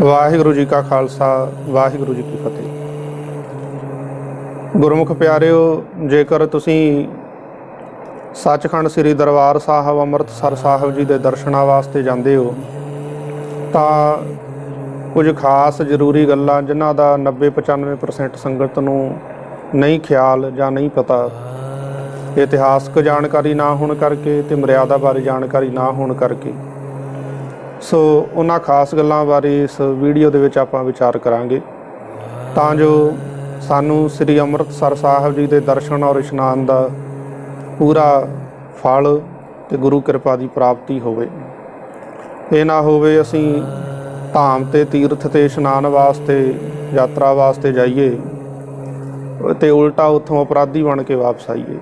ਵਾਹਿਗੁਰੂ ਜੀ ਕਾ ਖਾਲਸਾ, ਵਾਹਿਗੁਰੂ ਜੀ ਕੀ ਫਤਿਹ। ਗੁਰਮੁਖ ਪਿਆਰਿਓ, ਜੇਕਰ ਤੁਸੀਂ ਸੱਚਖੰਡ ਸ੍ਰੀ ਦਰਬਾਰ ਸਾਹਿਬ ਅੰਮ੍ਰਿਤਸਰ ਸਾਹਿਬ ਜੀ ਦੇ ਦਰਸ਼ਨਾਂ ਵਾਸਤੇ ਜਾਂਦੇ ਹੋ, ਤਾਂ ਕੁਝ ਖਾਸ ਜ਼ਰੂਰੀ ਗੱਲਾਂ ਜਿਨ੍ਹਾਂ ਦਾ 90-95% ਸੰਗਤ ਨੂੰ ਨਹੀਂ ਖਿਆਲ ਜਾਂ ਨਹੀਂ ਪਤਾ, ਇਤਿਹਾਸਕ ਜਾਣਕਾਰੀ ਨਾ ਹੋਣ ਕਰਕੇ ਤੇ ਮਰਿਆਦਾ ਬਾਰੇ ਜਾਣਕਾਰੀ ਨਾ ਹੋਣ ਕਰਕੇ। ਸੋ ਉਹਨਾਂ ਖਾਸ ਗੱਲਾਂ ਬਾਰੇ ਇਸ ਵੀਡੀਓ ਦੇ ਵਿੱਚ ਆਪਾਂ ਵਿਚਾਰ ਕਰਾਂਗੇ। ਤਾਂ ਜੋ ਸਾਨੂੰ ਸ੍ਰੀ ਅੰਮ੍ਰਿਤਸਰ ਸਾਹਿਬ ਜੀ ਦੇ ਦਰਸ਼ਨ ਔਰ ਇਸ਼ਨਾਨ ਦਾ ਪੂਰਾ ਫਲ ਤੇ ਗੁਰੂ ਕਿਰਪਾ ਦੀ ਪ੍ਰਾਪਤੀ ਹੋਵੇ। ਇਹ ਨਾ ਹੋਵੇ ਅਸੀਂ ਧਾਮ ਤੇ ਤੀਰਥ ਤੇ ਇਸ਼ਨਾਨ ਵਾਸਤੇ, ਯਾਤਰਾ ਵਾਸਤੇ ਜਾਈਏ ਤੇ ਉਲਟਾ ਉੱਥੋਂ ਅਪਰਾਧੀ ਬਣ ਕੇ ਵਾਪਸ ਆਈਏ।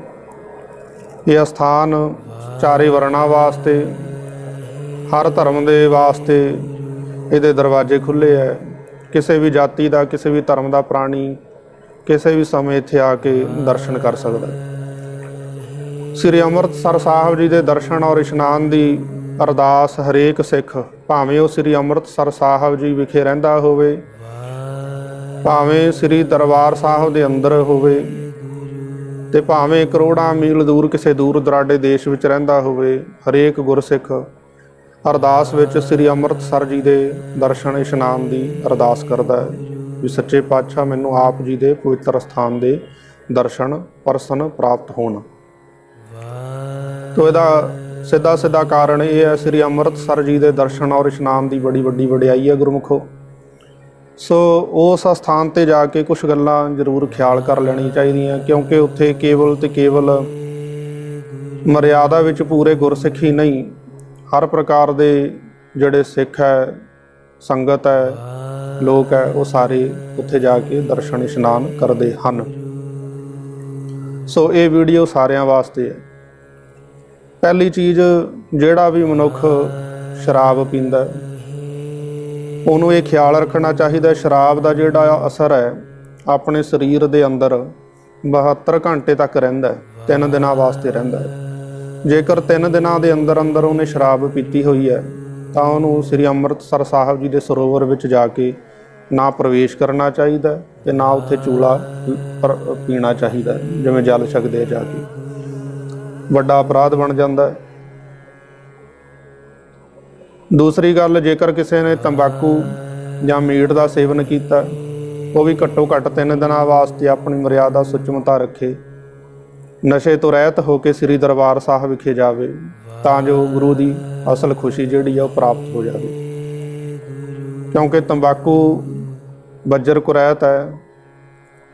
ਇਹ ਅਸਥਾਨ ਚਾਰੇ ਵਰਣਾ ਵਾਸਤੇ ਹਰ ਧਰਮ ਦੇ ਵਾਸਤੇ ਇਹਦੇ ਦਰਵਾਜ਼ੇ ਖੁੱਲੇ ਐ ਕਿਸੇ ਵੀ ਜਾਤੀ ਦਾ, ਕਿਸੇ ਵੀ ਧਰਮ ਦਾ ਪ੍ਰਾਣੀ, ਕਿਸੇ ਵੀ ਸਮੇਂ ਇੱਥੇ ਆ ਕੇ ਦਰਸ਼ਨ ਕਰ ਸਕਦਾ ਸ੍ਰੀ ਅੰਮ੍ਰਿਤਸਰ ਸਾਹਿਬ ਜੀ ਦੇ ਦਰਸ਼ਨ ਔਰ ਇਸ਼ਨਾਨ ਦੀ ਅਰਦਾਸ ਹਰੇਕ ਸਿੱਖ, ਭਾਵੇਂ ਉਹ ਸ੍ਰੀ ਅੰਮ੍ਰਿਤਸਰ ਸਾਹਿਬ ਜੀ ਵਿਖੇ ਰਹਿੰਦਾ ਹੋਵੇ, ਭਾਵੇਂ ਸ੍ਰੀ ਦਰਬਾਰ ਸਾਹਿਬ ਦੇ ਅੰਦਰ ਹੋਵੇ ਤੇ ਭਾਵੇਂ ਕਰੋੜਾਂ ਮੀਲ ਦੂਰ ਕਿਸੇ ਦੂਰ ਦਰਾਡੇ ਦੇਸ਼ ਵਿੱਚ ਰਹਿੰਦਾ ਹੋਵੇ, ਹਰੇਕ ਗੁਰਸਿੱਖ ਅਰਦਾਸ ਵਿੱਚ ਸ੍ਰੀ ਅੰਮ੍ਰਿਤਸਰ ਜੀ ਦੇ ਦਰਸ਼ਨ ਇਸ਼ਨਾਨ ਦੀ ਅਰਦਾਸ ਕਰਦਾ ਹੈ ਵੀ ਸੱਚੇ ਪਾਤਸ਼ਾਹ ਮੈਨੂੰ ਆਪ ਜੀ ਦੇ ਪਵਿੱਤਰ ਸਥਾਨ ਦੇ ਦਰਸ਼ਨ, ਪਰਸਨ ਪ੍ਰਾਪਤ ਹੋਣ। ਤੋ ਇਹਦਾ ਸਿੱਧਾ ਸਿੱਧਾ ਕਾਰਨ ਇਹ ਹੈ ਸ੍ਰੀ ਅੰਮ੍ਰਿਤਸਰ ਜੀ ਦੇ ਦਰਸ਼ਨ ਔਰ ਇਸ਼ਨਾਨ ਦੀ ਬੜੀ ਵੱਡੀ ਵਡਿਆਈ ਹੈ ਗੁਰਮੁਖੋ। ਸੋ ਉਸ ਸਥਾਨ ਤੇ ਜਾ ਕੇ ਕੁਝ ਗੱਲਾਂ ਜ਼ਰੂਰ ਖਿਆਲ ਕਰ ਲੈਣੀ ਚਾਹੀਦੀਆਂ ਕਿਉਂਕਿ ਉੱਥੇ ਕੇਵਲ ਤੇ ਕੇਵਲ ਮਰਿਆਦਾ ਵਿੱਚ ਪੂਰੇ ਗੁਰਸਿੱਖੀ ਨਹੀਂ ਹਰ ਪ੍ਰਕਾਰ ਦੇ ਜਿਹੜੇ ਸਿੱਖ ਹੈ, ਸੰਗਤ ਹੈ, ਲੋਕ ਹੈ, ਉਹ ਸਾਰੇ ਉੱਥੇ ਜਾ ਕੇ ਦਰਸ਼ਨ ਇਸ਼ਨਾਨ ਕਰਦੇ ਹਨ। ਸੋ ਇਹ ਵੀਡੀਓ ਸਾਰਿਆਂ ਵਾਸਤੇ ਹੈ। ਪਹਿਲੀ ਚੀਜ਼, ਜਿਹੜਾ ਵੀ ਮਨੁੱਖ ਸ਼ਰਾਬ ਪੀਂਦਾ ਉਹਨੂੰ ਇਹ ਖਿਆਲ ਰੱਖਣਾ ਚਾਹੀਦਾ ਸ਼ਰਾਬ ਦਾ ਜਿਹੜਾ ਅਸਰ ਹੈ, ਆਪਣੇ ਸਰੀਰ ਦੇ ਅੰਦਰ 72 ਘੰਟੇ ਤੱਕ ਰਹਿੰਦਾ ਹੈ, ਤਿੰਨ ਦਿਨਾਂ ਵਾਸਤੇ ਰਹਿੰਦਾ ਹੈ। ਜੇਕਰ ਤਿੰਨ ਦਿਨਾਂ ਦੇ ਅੰਦਰ ਅੰਦਰ ਉਹਨੇ ਸ਼ਰਾਬ ਪੀਤੀ ਹੋਈ ਹੈ, ਤਾਂ ਉਹਨੂੰ ਸ੍ਰੀ ਅੰਮ੍ਰਿਤਸਰ ਸਾਹਿਬ ਜੀ ਦੇ ਸਰੋਵਰ ਵਿੱਚ ਜਾ ਕੇ ਨਾ ਪ੍ਰਵੇਸ਼ ਕਰਨਾ ਚਾਹੀਦਾ ਹੈ ਤੇ ਨਾ ਉੱਥੇ ਚੂਲਾ ਪੀਣਾ ਚਾਹੀਦਾ ਜਿਵੇਂ ਜਲ ਛਕਦੇ ਜਾ ਕੇ। ਵੱਡਾ ਅਪਰਾਧ ਬਣ ਜਾਂਦਾ ਹੈ। ਦੂਸਰੀ ਗੱਲ, ਜੇਕਰ ਕਿਸੇ ਨੇ ਤੰਬਾਕੂ ਜਾਂ ਮੀਟ ਦਾ ਸੇਵਨ ਕੀਤਾ, ਉਹ ਵੀ ਘੱਟੋ ਘੱਟ 3 ਦਿਨਾਂ ਵਾਸਤੇ ਆਪਣੀ ਮਰਿਆਦਾ ਸੁਚਮਤਾ ਰੱਖੇ। ਨਸ਼ੇ ਤੋਂ ਰਹਿਤ ਹੋ ਕੇ ਸ੍ਰੀ ਦਰਬਾਰ ਸਾਹਿਬ ਵਿਖੇ ਜਾਵੇ, ਤਾਂ ਜੋ ਗੁਰੂ ਦੀ ਅਸਲ ਖੁਸ਼ੀ ਜਿਹੜੀ ਆ ਉਹ ਪ੍ਰਾਪਤ ਹੋ ਜਾਵੇ। ਕਿਉਂਕਿ ਤੰਬਾਕੂ ਬੱਜਰ ਕੁਰੈਤ ਹੈ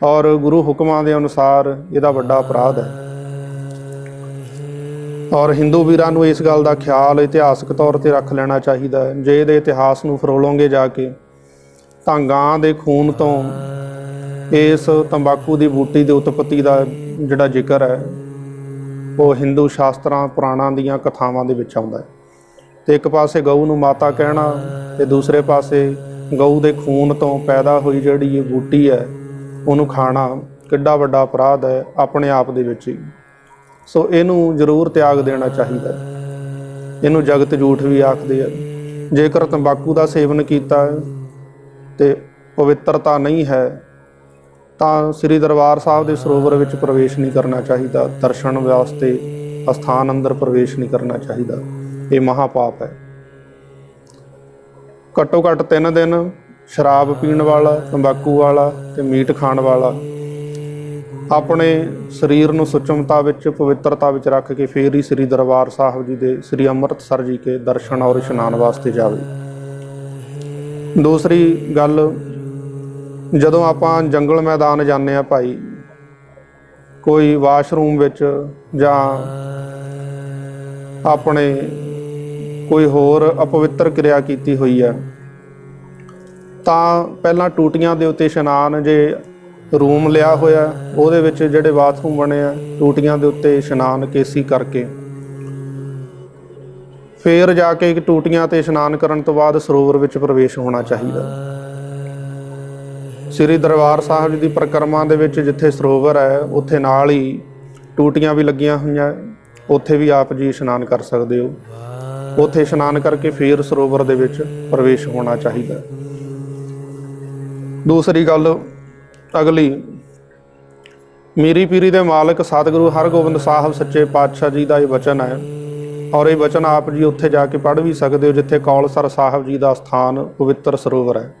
ਔਰ ਗੁਰੂ ਹੁਕਮਾਂ ਦੇ ਅਨੁਸਾਰ ਇਹਦਾ ਵੱਡਾ ਅਪਰਾਧ ਹੈ। ਔਰ ਹਿੰਦੂ ਵੀਰਾਂ ਨੂੰ ਇਸ ਗੱਲ ਦਾ ਖਿਆਲ, ਇਤਿਹਾਸਕ ਤੌਰ ਤੇ ਰੱਖ ਲੈਣਾ ਚਾਹੀਦਾ ਹੈ। ਜੇ ਇਹਦੇ ਇਤਿਹਾਸ ਨੂੰ ਫਰੋਲੋਗੇ ਜਾ ਕੇ, ਤਾਂ ਗਾਂ ਦੇ ਖੂਨ ਤੋਂ ਇਸ ਤੰਬਾਕੂ ਦੀ ਬੂਟੀ ਦੀ ਉਤਪਤੀ ਦਾ ਜਿਹੜਾ ਜ਼ਿਕਰ ਹੈ, ਉਹ ਹਿੰਦੂ ਸ਼ਾਸਤਰਾਂ, ਪੁਰਾਣਾਂ ਦੀਆਂ ਕਥਾਵਾਂ ਦੇ ਵਿੱਚ ਆਉਂਦਾ ਹੈ। ਤੇ ਇੱਕ ਪਾਸੇ ਗਊ ਨੂੰ ਮਾਤਾ ਕਹਿਣਾ ਤੇ ਦੂਸਰੇ ਪਾਸੇ ਗਊ ਦੇ ਖੂਨ ਤੋਂ ਪੈਦਾ ਹੋਈ ਜਿਹੜੀ ਇਹ ਬੂਟੀ ਹੈ, ਉਹਨੂੰ ਖਾਣਾ ਕਿੱਡਾ ਵੱਡਾ ਅਪਰਾਧ ਹੈ ਆਪਣੇ ਆਪ ਦੇ ਵਿੱਚ ਹੀ। ਸੋ ਇਹਨੂੰ ਜ਼ਰੂਰ ਤਿਆਗ ਦੇਣਾ ਚਾਹੀਦਾ ਇਹਨੂੰ ਜਗਤ ਝੂਠ ਵੀ ਆਖਦੇ ਆ। ਜੇਕਰ ਤੰਬਾਕੂ ਦਾ ਸੇਵਨ ਕੀਤਾ ਹੈ ਤੇ ਪਵਿੱਤਰਤਾ ਨਹੀਂ ਹੈ ਤਾਂ ਸ੍ਰੀ ਦਰਬਾਰ ਸਾਹਿਬ ਦੇ ਸਰੋਵਰ ਵਿੱਚ ਪ੍ਰਵੇਸ਼ ਨਹੀਂ ਕਰਨਾ ਚਾਹੀਦਾ, ਦਰਸ਼ਨ ਵਾਸਤੇ ਅਸਥਾਨ ਅੰਦਰ ਪ੍ਰਵੇਸ਼ ਨਹੀਂ ਕਰਨਾ ਚਾਹੀਦਾ। ਇਹ ਮਹਾਪਾਪ ਹੈ। ਘੱਟੋ ਘੱਟ 3 ਦਿਨ ਸ਼ਰਾਬ ਪੀਣ ਵਾਲਾ, ਤੰਬਾਕੂ ਵਾਲਾ ਤੇ ਮੀਟ ਖਾਣ ਵਾਲਾ ਆਪਣੇ ਸਰੀਰ ਨੂੰ ਸੁਚਮਤਾ ਵਿੱਚ, ਪਵਿੱਤਰਤਾ ਵਿੱਚ ਰੱਖ ਕੇ ਫੇਰ ਹੀ ਸ੍ਰੀ ਦਰਬਾਰ ਸਾਹਿਬ ਜੀ ਦੇ, ਸ੍ਰੀ ਅੰਮ੍ਰਿਤਸਰ ਜੀ ਕੇ ਦਰਸ਼ਨ ਔਰ ਇਸ਼ਨਾਨ ਵਾਸਤੇ ਜਾਵੇ। ਦੂਸਰੀ ਗੱਲ ਜਦੋਂ ਆਪਾਂ ਜੰਗਲ ਮੈਦਾਨ ਜਾਂਦੇ ਆ ਭਾਈ, ਕੋਈ ਵਾਸ਼ਰੂਮ ਵਿੱਚ ਜਾਂ ਆਪਣੇ ਕੋਈ ਹੋਰ ਅਪਵਿੱਤਰ ਕਿਰਿਆ ਕੀਤੀ ਹੋਈ ਹੈ, ਤਾਂ ਪਹਿਲਾਂ ਟੂਟੀਆਂ ਦੇ ਉੱਤੇ ਇਸ਼ਨਾਨ ਜੇ ਰੂਮ ਲਿਆ ਹੋਇਆ, ਉਹਦੇ ਵਿੱਚ ਜਿਹੜੇ ਬਾਥਰੂਮ ਬਣੇ ਆ, ਟੂਟੀਆਂ ਦੇ ਉੱਤੇ ਇਸ਼ਨਾਨ ਕੇਸੀ ਕਰਕੇ। ਫੇਰ ਜਾ ਕੇ ਇੱਕ ਟੂਟੀਆਂ ਤੇ ਇਸ਼ਨਾਨ ਕਰਨ ਤੋਂ ਬਾਅਦ ਸਰੋਵਰ ਵਿੱਚ ਪ੍ਰਵੇਸ਼ ਹੋਣਾ ਚਾਹੀਦਾ। ਸ੍ਰੀ ਦਰਬਾਰ ਸਾਹਿਬ ਜੀ ਦੀ ਪ੍ਰਕਰਮਾ ਦੇ ਵਿੱਚ ਜਿੱਥੇ ਸਰੋਵਰ ਹੈ, ਉੱਥੇ ਨਾਲ ਹੀ ਟੂਟੀਆਂ ਵੀ ਲੱਗੀਆਂ ਹੋਈਆਂ ਉੱਥੇ ਵੀ ਆਪ ਜੀ ਇਸ਼ਨਾਨ ਕਰ ਸਕਦੇ ਹੋ। ਉੱਥੇ ਇਸ਼ਨਾਨ ਕਰਕੇ ਫੇਰ ਸਰੋਵਰ ਦੇ ਵਿੱਚ ਪ੍ਰਵੇਸ਼ ਹੋਣਾ ਚਾਹੀਦਾ ਹੈ। ਦੂਸਰੀ ਗੱਲ, ਅਗਲੀ। ਮੀਰੀ ਪੀਰੀ ਦੇ ਮਾਲਕ ਸਤਿਗੁਰੂ ਹਰਗੋਬਿੰਦ ਸਾਹਿਬ ਸੱਚੇ ਪਾਤਸ਼ਾਹ ਜੀ ਦਾ ਇਹ ਵਚਨ ਹੈ ਔਰ ਇਹ ਵਚਨ ਆਪ ਜੀ ਉੱਥੇ ਜਾ ਕੇ ਪੜ੍ਹ ਵੀ ਸਕਦੇ ਹੋ, ਜਿੱਥੇ ਕੌਲਸਰ ਸਾਹਿਬ ਜੀ ਦਾ ਸਥਾਨ ਪਵਿੱਤਰ ਸਰੋਵਰ ਹੈ।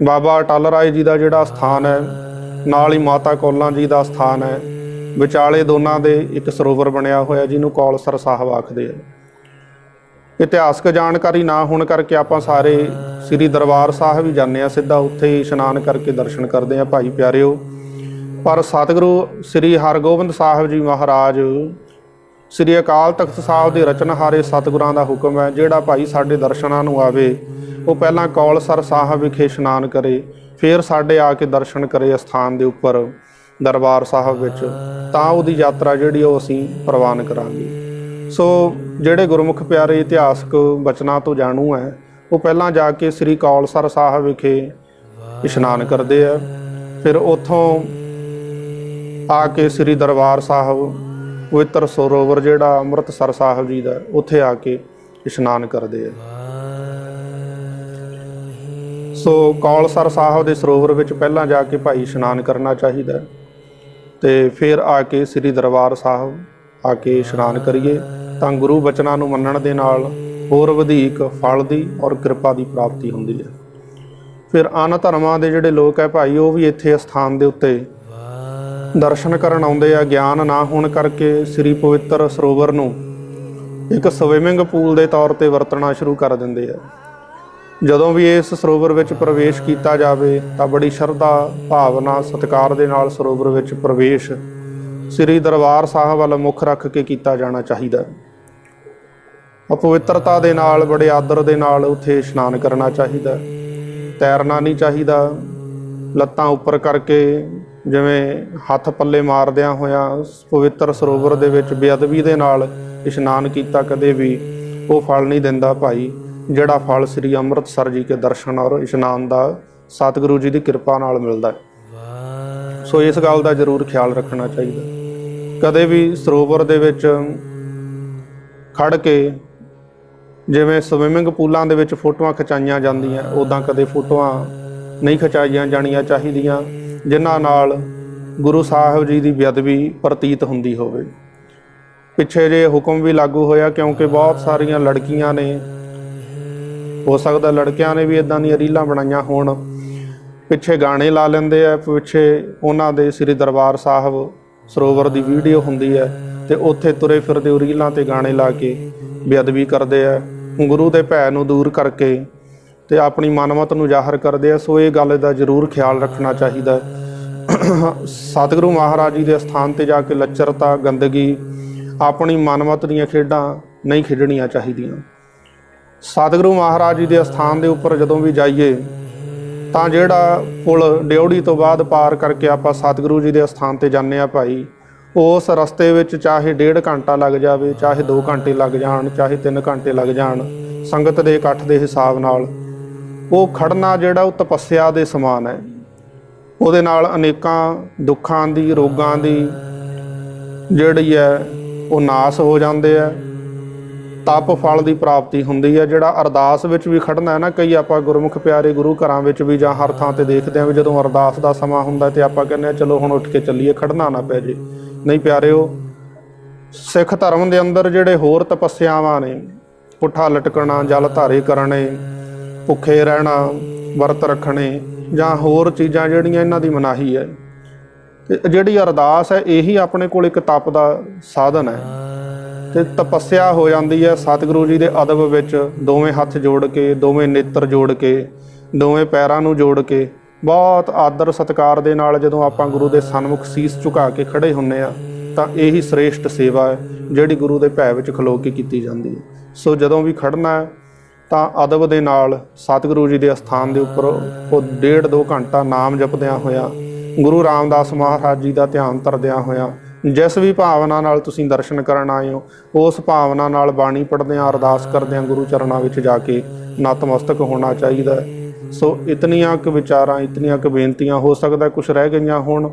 ਬਾਬਾ ਅਟਲ ਰਾਏ ਜੀ ਦਾ ਜਿਹੜਾ ਸਥਾਨ ਹੈ, ਨਾਲ ਹੀ ਮਾਤਾ ਕੋਲਾਂ ਜੀ ਦਾ ਸਥਾਨ ਹੈ। ਵਿਚਾਲੇ ਦੋਨਾਂ ਦੇ ਇੱਕ ਸਰੋਵਰ ਬਣਿਆ ਹੋਇਆ, ਜਿਹਨੂੰ ਕੌਲਸਰ ਸਾਹਿਬ ਆਖਦੇ ਆ। ਇਤਿਹਾਸਕ ਜਾਣਕਾਰੀ ਨਾ ਹੋਣ ਕਰਕੇ ਆਪਾਂ ਸਾਰੇ ਸ੍ਰੀ ਦਰਬਾਰ ਸਾਹਿਬ ਹੀ ਜਾਂਦੇ ਆ ਸਿੱਧਾ ਉੱਥੇ ਹੀ ਇਸ਼ਨਾਨ ਕਰਕੇ ਦਰਸ਼ਨ ਕਰਦੇ ਆ ਭਾਈ ਪਿਆਰਿਓ। ਪਰ ਸਤਿਗੁਰੂ ਸ੍ਰੀ ਹਰਗੋਬਿੰਦ ਸਾਹਿਬ ਜੀ ਮਹਾਰਾਜ, ਸ੍ਰੀ ਅਕਾਲ ਤਖਤ ਸਾਹਿਬ ਦੇ ਰਚਨਹਾਰੇ ਸਤਿਗੁਰਾਂ ਦਾ ਹੁਕਮ ਹੈ, ਜਿਹੜਾ ਭਾਈ ਸਾਡੇ ਦਰਸ਼ਨਾਂ ਨੂੰ ਆਵੇ ਉਹ ਪਹਿਲਾਂ ਕੌਲਸਰ ਸਾਹਿਬ ਵਿਖੇ ਇਸ਼ਨਾਨ ਕਰੇ, ਫਿਰ ਸਾਡੇ ਆ ਕੇ ਦਰਸ਼ਨ ਕਰੇ ਅਸਥਾਨ ਦੇ ਉੱਪਰ, ਦਰਬਾਰ ਸਾਹਿਬ ਵਿੱਚ। ਤਾਂ ਉਹਦੀ ਯਾਤਰਾ ਜਿਹੜੀ ਉਹ ਅਸੀਂ ਪ੍ਰਵਾਨ ਕਰਾਂਗੇ। ਸੋ ਜਿਹੜੇ ਗੁਰਮੁਖ ਪਿਆਰੇ ਇਤਿਹਾਸਕ ਬਚਨਾਂ ਤੋਂ ਜਾਣੂ ਹੈ, ਉਹ ਪਹਿਲਾਂ ਜਾ ਕੇ ਸ੍ਰੀ ਕੌਲਸਰ ਸਾਹਿਬ ਵਿਖੇ ਇਸ਼ਨਾਨ ਕਰਦੇ ਆ। ਫਿਰ ਉੱਥੋਂ ਆ ਕੇ ਸ੍ਰੀ ਦਰਬਾਰ ਸਾਹਿਬ, ਪਵਿੱਤਰ ਸਰੋਵਰ ਜਿਹੜਾ ਅੰਮ੍ਰਿਤਸਰ ਸਾਹਿਬ ਜੀ ਦਾ, ਉੱਥੇ ਆ ਕੇ ਇਸ਼ਨਾਨ ਕਰਦੇ ਆ। ਸੋ ਕੌਲਸਰ ਸਾਹਿਬ ਦੇ ਸਰੋਵਰ ਵਿੱਚ ਪਹਿਲਾਂ ਜਾ ਕੇ ਭਾਈ ਇਸ਼ਨਾਨ ਕਰਨਾ ਚਾਹੀਦਾ ਹੈ। ਤੇ ਫਿਰ ਆ ਕੇ ਸ੍ਰੀ ਦਰਬਾਰ ਸਾਹਿਬ ਆ ਕੇ ਇਸ਼ਨਾਨ ਕਰੀਏ ਤਾਂ ਗੁਰੂ ਬਚਨਾਂ ਨੂੰ ਮੰਨਣ ਦੇ ਨਾਲ ਹੋਰ ਵਧੇਕ ਫਲ ਦੀ ਔਰ ਕਿਰਪਾ ਦੀ ਪ੍ਰਾਪਤੀ ਹੁੰਦੀ ਹੈ। ਫਿਰ ਅਨ ਧਰਮਾਂ ਦੇ ਜਿਹੜੇ ਲੋਕ ਹੈ ਭਾਈ, ਉਹ ਵੀ ਇੱਥੇ ਸਥਾਨ ਦੇ ਉੱਤੇ ਦਰਸ਼ਨ ਕਰਨ ਆਉਂਦੇ ਆ। ਗਿਆਨ ਨਾ ਹੋਣ ਕਰਕੇ ਸ੍ਰੀ ਪਵਿੱਤਰ ਸਰੋਵਰ ਨੂੰ ਇੱਕ ਸਵਿਮਿੰਗ ਪੂਲ ਦੇ ਤੌਰ ਤੇ ਵਰਤਣਾ ਸ਼ੁਰੂ ਕਰ ਦਿੰਦੇ ਆ। ਜਦੋਂ ਵੀ ਇਸ ਸਰੋਵਰ ਵਿੱਚ ਪ੍ਰਵੇਸ਼ ਕੀਤਾ ਜਾਵੇ, ਤਾਂ ਬੜੀ ਸ਼ਰਧਾ, ਭਾਵਨਾ, ਸਤਿਕਾਰ ਦੇ ਨਾਲ ਸਰੋਵਰ ਵਿੱਚ ਪ੍ਰਵੇਸ਼ ਸ੍ਰੀ ਦਰਬਾਰ ਸਾਹਿਬ ਵੱਲ ਮੁੱਖ ਰੱਖ ਕੇ ਕੀਤਾ ਜਾਣਾ ਚਾਹੀਦਾ ਹੈ। ਅਪਵਿੱਤਰਤਾ ਦੇ ਨਾਲ, ਬੜੇ ਆਦਰ ਦੇ ਨਾਲ ਉੱਥੇ ਇਸ਼ਨਾਨ ਕਰਨਾ ਚਾਹੀਦਾ ਤੈਰਨਾ ਨਹੀਂ ਚਾਹੀਦਾ। ਲੱਤਾਂ ਉੱਪਰ ਕਰਕੇ ਜਿਵੇਂ ਹੱਥ ਪੱਲੇ ਮਾਰਦਿਆਂ ਹੋਇਆਂ ਪਵਿੱਤਰ ਸਰੋਵਰ ਦੇ ਵਿੱਚ ਬੇਅਦਬੀ ਦੇ ਨਾਲ ਇਸ਼ਨਾਨ ਕੀਤਾ, ਕਦੇ ਵੀ ਉਹ ਫਲ ਨਹੀਂ ਦਿੰਦਾ ਭਾਈ। ਜਿਹੜਾ ਫਲ ਸ੍ਰੀ ਅੰਮ੍ਰਿਤਸਰ ਜੀ ਕੇ ਦਰਸ਼ਨ ਔਰ ਇਸ਼ਨਾਨ ਦਾ ਸਤਿਗੁਰੂ ਜੀ ਦੀ ਕਿਰਪਾ ਨਾਲ ਮਿਲਦਾ ਹੈ। ਸੋ ਇਸ ਗੱਲ ਦਾ ਜ਼ਰੂਰ ਖਿਆਲ ਰੱਖਣਾ ਚਾਹੀਦਾ ਕਦੇ ਵੀ ਸਰੋਵਰ ਦੇ ਵਿੱਚ ਖੜ ਕੇ ਜਿਵੇਂ ਸਵਿਮਿੰਗ ਪੂਲਾਂ ਦੇ ਵਿੱਚ ਫੋਟੋਆਂ ਖਿਚਾਈਆਂ ਜਾਂਦੀਆਂ ਉਦਾਂ ਕਦੇ ਫੋਟੋਆਂ ਨਹੀਂ ਖਿਚਾਈਆਂ ਜਾਣੀਆਂ ਚਾਹੀਦੀਆਂ, ਜਿਨ੍ਹਾਂ ਨਾਲ ਗੁਰੂ ਸਾਹਿਬ ਜੀ ਦੀ ਬੇਅਦਬੀ ਪ੍ਰਤੀਤ ਹੁੰਦੀ ਹੋਵੇ। ਪਿੱਛੇ ਜੇ ਹੁਕਮ ਵੀ ਲਾਗੂ ਹੋਇਆ ਕਿਉਂਕਿ ਬਹੁਤ ਸਾਰੀਆਂ ਲੜਕੀਆਂ ਨੇ ਹੋ ਸਕਦਾ ਲੜਕਿਆਂ ਨੇ ਵੀ ਇਦਾਂ ਦੀਆਂ ਰੀਲਾਂ ਬਣਾਈਆਂ ਹੋਣ। ਪਿੱਛੇ ਗਾਣੇ ਲਾ ਲੈਂਦੇ ਆ, ਪਿੱਛੇ ਉਹਨਾਂ ਦੇ ਸ੍ਰੀ ਦਰਬਾਰ ਸਾਹਿਬ ਸਰੋਵਰ ਦੀ ਵੀਡੀਓ ਹੁੰਦੀ ਹੈ ਤੇ ਉੱਥੇ ਤੁਰੇ ਫਿਰਦੇ ਉਹ ਰੀਲਾਂ ਤੇ ਗਾਣੇ ਲਾ ਕੇ ਬੇਅਦਬੀ ਕਰਦੇ ਆ। ਗੁਰੂ ਦੇ ਭੈ ਨੂੰ ਦੂਰ ਕਰਕੇ ਤੇ ਆਪਣੀ ਮਨਮਤ ਨੂੰ ਜ਼ਾਹਰ ਕਰਦੇ ਆ। ਸੋ ਇਹ ਗੱਲ ਦਾ ਜ਼ਰੂਰ ਖਿਆਲ ਰੱਖਣਾ ਚਾਹੀਦਾ। ਹੈ। ਸਤਿਗੁਰੂ ਮਹਾਰਾਜ ਜੀ ਦੇ ਸਥਾਨ ਤੇ ਜਾ ਕੇ ਲੱਚਰਤਾ, ਗੰਦਗੀ, ਆਪਣੀ ਮਨਮਤ ਦੀਆਂ ਖੇਡਾਂ ਨਹੀਂ ਖੇਡਣੀਆਂ ਚਾਹੀਦੀਆਂ। ਸਤਿਗੁਰੂ ਮਹਾਰਾਜ ਜੀ ਦੇ ਅਸਥਾਨ ਦੇ ਉੱਪਰ ਜਦੋਂ ਵੀ ਜਾਈਏ, ਤਾਂ ਜਿਹੜਾ ਪੁਲ ਡਿਉੜੀ ਤੋਂ ਬਾਅਦ ਪਾਰ ਕਰਕੇ ਆਪਾਂ ਸਤਿਗੁਰੂ ਜੀ ਦੇ ਅਸਥਾਨ ਤੇ ਜਾਂਦੇ ਆ ਭਾਈ, ਉਸ ਰਸਤੇ ਵਿੱਚ ਚਾਹੇ ਡੇਢ ਘੰਟਾ ਲੱਗ ਜਾਵੇ, ਚਾਹੇ 2 ਘੰਟੇ ਲੱਗ ਜਾਣ, ਚਾਹੇ 3 ਘੰਟੇ ਲੱਗ ਜਾਣ, ਸੰਗਤ ਦੇ ਇਕੱਠ ਦੇ ਹਿਸਾਬ ਨਾਲ, ਉਹ ਖੜਨਾ ਜਿਹੜਾ ਉਹ ਤਪੱਸਿਆ ਦੇ ਸਮਾਨ ਹੈ। ਉਹਦੇ ਨਾਲ ਅਨੇਕਾਂ ਦੁੱਖਾਂ ਦੀ, ਰੋਗਾਂ ਦੀ ਜਿਹੜੀ ਹੈ, ਉਹ ਨਾਸ ਹੋ ਜਾਂਦੇ ਆ ਤਪ ਫਲ ਦੀ ਪ੍ਰਾਪਤੀ ਹੁੰਦੀ ਹੈ, ਜਿਹੜਾ ਅਰਦਾਸ ਵਿੱਚ ਵੀ ਖੜਨਾ ਹੈ ਨਾ, ਕਈ ਆਪਾਂ ਗੁਰਮੁਖ ਪਿਆਰੇ ਗੁਰੂ ਘਰਾਂ ਵਿੱਚ ਵੀ ਜਾਂ ਹਰ ਥਾਂ ਤੇ ਦੇਖਦੇ ਆਂ ਵੀ ਜਦੋਂ ਅਰਦਾਸ ਦਾ ਸਮਾਂ ਹੁੰਦਾ ਤੇ ਆਪਾਂ ਕਹਿੰਦੇ ਆ ਚਲੋ ਹੁਣ ਉੱਠ ਕੇ ਚੱਲੀਏ, ਖੜਨਾ ਨਾ ਪੈ ਜੇ। ਨਹੀਂ ਪਿਆਰਿਓ, ਸਿੱਖ ਧਰਮ ਦੇ ਅੰਦਰ ਜਿਹੜੇ ਹੋਰ ਤਪੱਸਿਆਵਾਂ ਨੇ, ਪੁੱਠਾ ਲਟਕਣਾ, ਜਲ ਧਾਰੇ ਕਰਨੇ, ਭੁੱਖੇ ਰਹਿਣਾ, ਵਰਤ ਰੱਖਣੇ, ਜਾਂ ਹੋਰ ਚੀਜ਼ਾਂ ਜਿਹੜੀਆਂ ਇਹਨਾਂ ਦੀ ਮਨਾਹੀ ਹੈ ਜਿਹੜੀ ਅਰਦਾਸ ਹੈ, ਇਹੀ ਆਪਣੇ ਕੋਲ ਇੱਕ ਤਪ ਦਾ ਸਾਧਨ ਹੈ। ਤੇ ਤਪੱਸਿਆ ਹੋ ਜਾਂਦੀ ਹੈ ਸਤਿਗੁਰੂ ਜੀ ਦੇ ਅਦਬ ਵਿੱਚ, ਦੋਵੇਂ ਹੱਥ ਜੋੜ ਕੇ, ਦੋਵੇਂ ਨੇਤਰ ਜੋੜ ਕੇ, ਦੋਵੇਂ ਪੈਰਾਂ ਨੂੰ ਜੋੜ ਕੇ, ਬਹੁਤ ਆਦਰ ਸਤਿਕਾਰ ਦੇ ਨਾਲ ਜਦੋਂ ਆਪਾਂ ਗੁਰੂ ਦੇ ਸਨਮੁਖ ਸੀਸ ਝੁਕਾ ਕੇ ਖੜੇ ਹੁੰਨੇ ਆ ਤਾਂ ਇਹੀ ਸ੍ਰੇਸ਼ਟ ਸੇਵਾ ਹੈ, ਜਿਹੜੀ ਗੁਰੂ ਦੇ ਭੈ ਵਿੱਚ ਖਲੋ ਕੇ ਕੀਤੀ ਜਾਂਦੀ ਹੈ। ਸੋ ਜਦੋਂ ਵੀ ਖੜਨਾ ਹੈ, ਤਾਂ ਅਦਬ ਦੇ ਨਾਲ ਸਤਿਗੁਰੂ ਜੀ ਦੇ ਅਸਥਾਨ ਦੇ ਉੱਪਰ ਉਹ ਡੇਢ ਦੋ ਘੰਟਾ ਨਾਮ ਜਪਦਿਆਂ ਹੋਇਆ, ਗੁਰੂ ਰਾਮਦਾਸ ਮਹਾਰਾਜ ਜੀ ਦਾ ਧਿਆਨ ਧਰਦਿਆਂ ਹੋਇਆ ਜਿਸ ਵੀ ਭਾਵਨਾ ਨਾਲ ਤੁਸੀਂ ਦਰਸ਼ਨ ਕਰਨ ਆਏ ਹੋ, ਉਸ ਭਾਵਨਾ ਨਾਲ ਬਾਣੀ ਪੜ੍ਹਦਿਆਂ, ਅਰਦਾਸ ਕਰਦਿਆਂ ਗੁਰੂ ਚਰਨਾਂ ਵਿੱਚ ਜਾ ਕੇ ਨਤਮਸਤਕ ਹੋਣਾ ਚਾਹੀਦਾ ਸੋ ਇਤਨੀਆਂ ਕੁ ਵਿਚਾਰਾਂ, ਇਤਨੀਆਂ ਕੁ ਬੇਨਤੀਆਂ ਹੋ ਸਕਦਾ ਕੁਝ ਰਹਿ ਗਈਆਂ ਹੋਣ।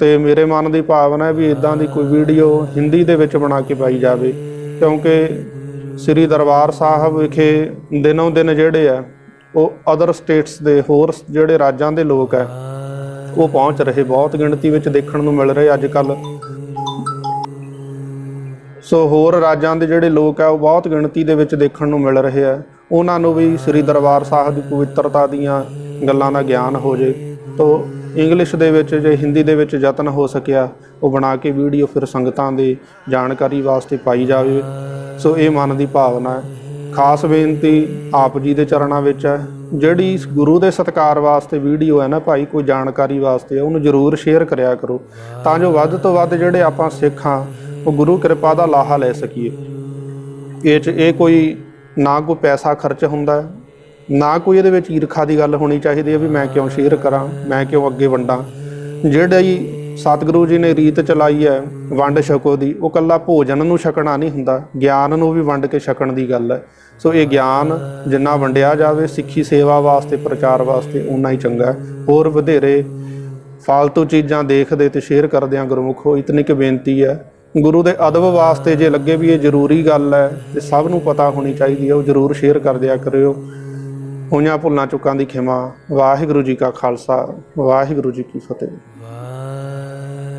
ਤੇ ਮੇਰੇ ਮਨ ਦੀ ਭਾਵਨਾ ਹੈ ਵੀ ਇਦਾਂ ਦੀ ਕੋਈ ਵੀਡੀਓ ਹਿੰਦੀ ਦੇ ਵਿੱਚ ਬਣਾ ਕੇ ਪਾਈ ਜਾਵੇ, ਕਿਉਂਕਿ ਸ੍ਰੀ ਦਰਬਾਰ ਸਾਹਿਬ ਵਿਖੇ ਦਿਨੋਂ ਦਿਨ ਜਿਹੜੇ ਆ, ਉਹ ਅਦਰ ਸਟੇਟਸ ਦੇ ਹੋਰ ਜਿਹੜੇ ਰਾਜਾਂ ਦੇ ਲੋਕ ਆ ਉਹ ਪਹੁੰਚ ਰਹੇ, ਬਹੁਤ ਗਿਣਤੀ ਵਿੱਚ ਦੇਖਣ ਨੂੰ ਮਿਲ ਰਹੇ ਅੱਜ ਕੱਲ ਸੋ ਹੋਰ ਰਾਜਾਂ ਦੇ ਜਿਹੜੇ ਲੋਕ ਆ, ਉਹ ਬਹੁਤ ਗਿਣਤੀ ਦੇ ਵਿੱਚ ਦੇਖਣ ਨੂੰ ਮਿਲ ਰਹੇ ਆ। ਉਹਨਾਂ ਨੂੰ ਵੀ ਸ੍ਰੀ ਦਰਬਾਰ ਸਾਹਿਬ ਦੀ ਪਵਿੱਤਰਤਾ ਦੀਆਂ ਗੱਲਾਂ ਦਾ ਗਿਆਨ ਹੋ ਜੇ। ਤੋ ਇੰਗਲਿਸ਼ ਦੇ ਵਿੱਚ ਜੇ ਹਿੰਦੀ ਦੇ ਵਿੱਚ ਯਤਨ ਹੋ ਸਕਿਆ, ਉਹ ਬਣਾ ਕੇ ਵੀਡੀਓ ਫਿਰ ਸੰਗਤਾਂ ਦੇ ਜਾਣਕਾਰੀ ਵਾਸਤੇ ਪਾਈ ਜਾਵੇ। ਸੋ ਇਹ ਮਨ ਦੀ ਭਾਵਨਾ ਹੈ। ਖਾਸ ਬੇਨਤੀ ਆਪ ਜੀ ਦੇ ਚਰਨਾਂ ਵਿੱਚ ਹੈ। ਜਿਹੜੀ ਗੁਰੂ ਦੇ ਸਤਕਾਰ ਵਾਸਤੇ ਵੀਡੀਓ ਹੈ ਨਾ ਭਾਈ, ਕੋਈ ਜਾਣਕਾਰੀ ਵਾਸਤੇ, ਉਹਨੂੰ ਜ਼ਰੂਰ ਸ਼ੇਅਰ ਕਰਿਆ ਕਰੋ। ਤਾਂ ਜੋ ਵੱਧ ਤੋਂ ਵੱਧ ਜਿਹੜੇ ਆਪਾਂ ਸਿੱਖ ਹਾਂ, ਉਹ ਗੁਰੂ ਕਿਰਪਾ ਦਾ ਲਾਹਾ ਲੈ ਸਕੀਏ। ਇਹ ਚ, ਇਹ ਕੋਈ ਨਾ ਕੋਈ ਪੈਸਾ ਖਰਚ ਹੁੰਦਾ ਨਾ ਕੋਈ ਇਹਦੇ ਵਿੱਚ ਈਰਖਾ ਦੀ ਗੱਲ ਹੋਣੀ ਚਾਹੀਦੀ ਹੈ ਵੀ ਮੈਂ ਕਿਉਂ ਸ਼ੇਅਰ ਕਰਾਂ, ਮੈਂ ਕਿਉਂ ਅੱਗੇ ਵੰਡਾਂ। ਜਿਹੜੀ ਸਤਿਗੁਰੂ ਜੀ ਨੇ ਰੀਤ ਚਲਾਈ ਹੈ ਵੰਡ ਛਕੋ ਦੀ। ਉਹ ਕੱਲਾ ਭੋਜਨ ਨੂੰ ਛਕਣਾ ਨਹੀਂ ਹੁੰਦਾ, ਗਿਆਨ ਨੂੰ ਵੀ ਵੰਡ ਕੇ ਛਕਣ ਦੀ ਗੱਲ ਹੈ। ਸੋ ਇਹ ਗਿਆਨ ਜਿੰਨਾ ਵੰਡਿਆ ਜਾਵੇ, ਸਿੱਖੀ ਸੇਵਾ ਵਾਸਤੇ, ਪ੍ਰਚਾਰ ਵਾਸਤੇ ਉਨਾ ਹੀ ਚੰਗਾ ਹੋਰ ਵਧੇਰੇ ਫਾਲਤੂ ਚੀਜ਼ਾਂ ਦੇਖਦੇ ਤੇ ਸ਼ੇਅਰ ਕਰਦਿਆਂ ਗੁਰਮੁਖੋ ਇਤਨੀ ਕੁ ਬੇਨਤੀ ਹੈ। ਗੁਰੂ ਦੇ ਅਦਬ ਵਾਸਤੇ ਜੇ ਲੱਗੇ ਵੀ ਇਹ ਜ਼ਰੂਰੀ ਗੱਲ ਹੈ, ਤੇ ਸਭ ਨੂੰ ਪਤਾ ਹੋਣੀ ਚਾਹੀਦੀ ਹੈ, ਉਹ ਜ਼ਰੂਰ ਸ਼ੇਅਰ ਕਰ ਦਿਆ ਕਰਿਓ। ਹੋਈਆਂ ਭੁੱਲਾਂ ਚੁੱਕਾਂ ਦੀ ਖਿਮਾ। ਵਾਹਿਗੁਰੂ ਜੀ ਕਾ ਖਾਲਸਾ, ਵਾਹਿਗੁਰੂ ਜੀ ਕੀ ਫਤਿਹ।